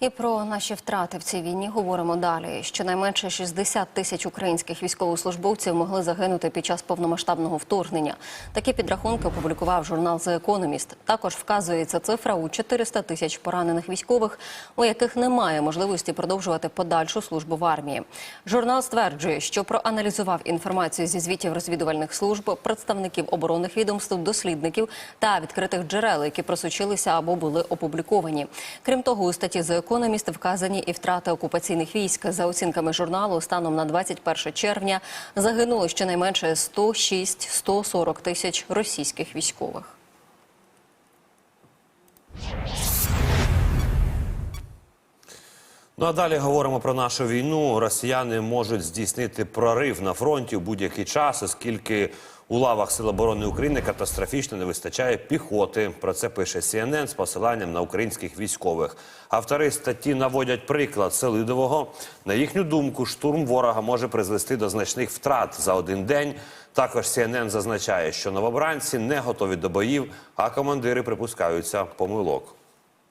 І про наші втрати в цій війні говоримо далі. Щонайменше 60 тисяч українських військовослужбовців могли загинути під час повномасштабного вторгнення. Такі підрахунки опублікував журнал The Economist. Також вказується цифра у 400 тисяч поранених військових, у яких немає можливості продовжувати подальшу службу в армії. Журнал стверджує, що проаналізував інформацію зі звітів розвідувальних служб, представників оборонних відомств, дослідників та відкритих джерел, які просочилися або були опубліковані. Крім того, у статті The Economist вказані і втрати окупаційних військ. За оцінками журналу, станом на 21 червня загинуло щонайменше 106-140 тисяч російських військових. Ну а далі говоримо про нашу війну. Росіяни можуть здійснити прорив на фронті в будь-який час, оскільки у лавах Сил оборони України катастрофічно не вистачає піхоти. Про це пише CNN з посиланням на українських військових. Автори статті наводять приклад Селидового. На їхню думку, штурм ворога може призвести до значних втрат за один день. Також CNN зазначає, що новобранці не готові до боїв, а командири припускаються помилок.